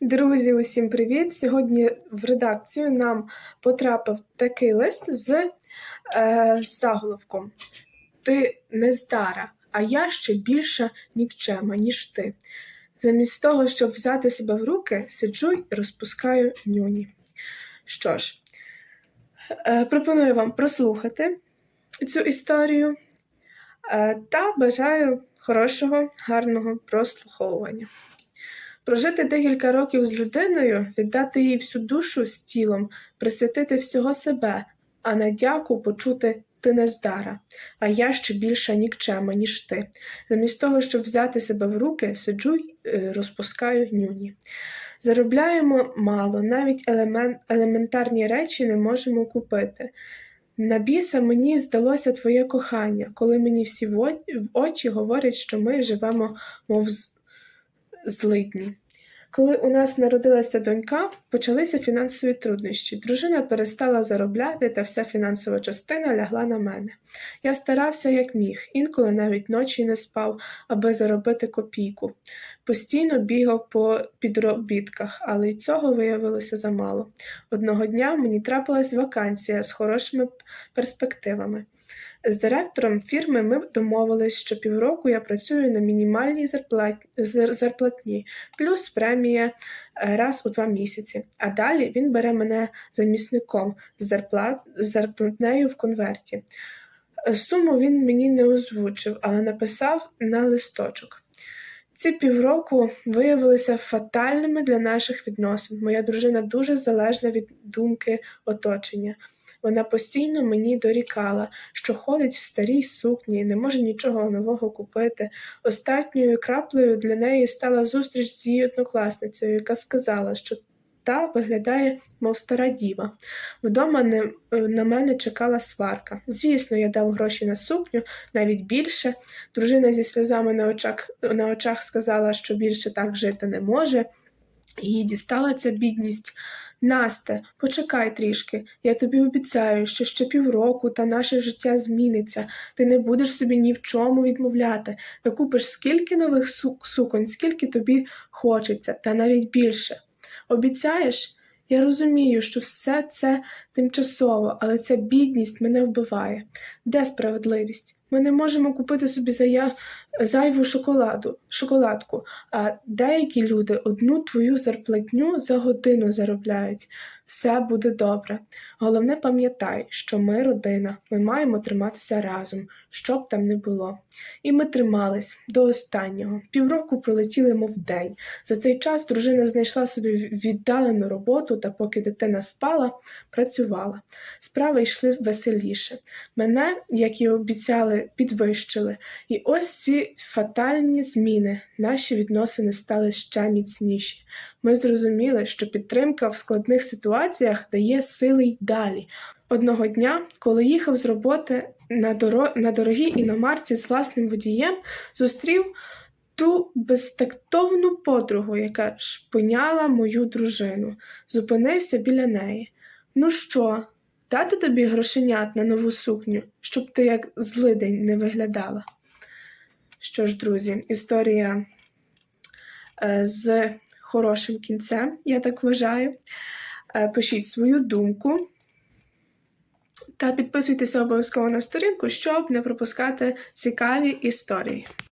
Друзі, усім привіт! Сьогодні в редакцію нам потрапив такий лист з е, заголовком Ти нездара, а я ще більша нікчема, ніж ти. Замість того, щоб взяти себе в руки, сиджу й розпускаю нюні. Що ж, е, пропоную вам прослухати цю історію е, та бажаю хорошого, гарного прослуховування. Прожити декілька років з людиною, віддати їй всю душу з тілом, присвятити всього себе, а на дяку почути ти нездара, а я ще більша нікчема, ніж ти. Замість того, щоб взяти себе в руки, сиджу й е, розпускаю нюні. Заробляємо мало, навіть елемент, елементарні речі не можемо купити. На біса мені здалося твоє кохання, коли мені всі в очі говорять, що ми живемо, мов злидні. Коли у нас народилася донька, почалися фінансові труднощі. Дружина перестала заробляти, та вся фінансова частина лягла на мене. Я старався як міг, інколи навіть ночі не спав, аби заробити копійку. Постійно бігав по підробітках, але й цього виявилося замало. Одного дня мені трапилась вакансія з хорошими перспективами. З директором фірми ми домовились, що півроку я працюю на мінімальній зарплат... зарплатні, плюс премія е, раз у два місяці. А далі він бере мене замісником з зарплат... зарплатнею в конверті. Е, Суму він мені не озвучив, але написав на листочок. Ці півроку виявилися фатальними для наших відносин. Моя дружина дуже залежна від думки оточення. Вона постійно мені дорікала, що ходить в старій сукні, і не може нічого нового купити. Останньою краплею для неї стала зустріч з її однокласницею, яка сказала, що та виглядає, мов стара діва. Вдома не, е, на мене чекала сварка. Звісно, я дав гроші на сукню, навіть більше. Дружина зі сльозами на очах, на очах сказала, що більше так жити не може. Їй дістала ця бідність. Насте, почекай трішки. Я тобі обіцяю, що ще півроку та наше життя зміниться. Ти не будеш собі ні в чому відмовляти. Накупиш скільки нових су- суконь, скільки тобі хочеться, та навіть більше. Обіцяєш? Я розумію, що все це тимчасово, але ця бідність мене вбиває. Де справедливість? Ми не можемо купити собі зая... зайву шоколаду, шоколадку, а деякі люди одну твою зарплатню за годину заробляють. Все буде добре. Головне пам'ятай, що ми родина, ми маємо триматися разом, що б там не було. І ми тримались до останнього. Півроку пролетіли, мов день. За цей час дружина знайшла собі віддалену роботу та, поки дитина спала, працювала. Справи йшли веселіше. Мене, як і обіцяли, підвищили. І ось ці фатальні зміни. Наші відносини стали ще міцніші. Ми зрозуміли, що підтримка в складних ситуаціях дає сили й далі. Одного дня, коли їхав з роботи на, доро... на дорогій іномарці з власним водієм, зустрів ту безтактовну подругу, яка шпиняла мою дружину. Зупинився біля неї. Ну що, дати тобі грошенят на нову сукню, щоб ти як злидень не виглядала? Що ж, друзі, історія е, з хорошим кінцем, я так вважаю. Е, Пишіть свою думку. Та підписуйтеся обов'язково на сторінку, щоб не пропускати цікаві історії.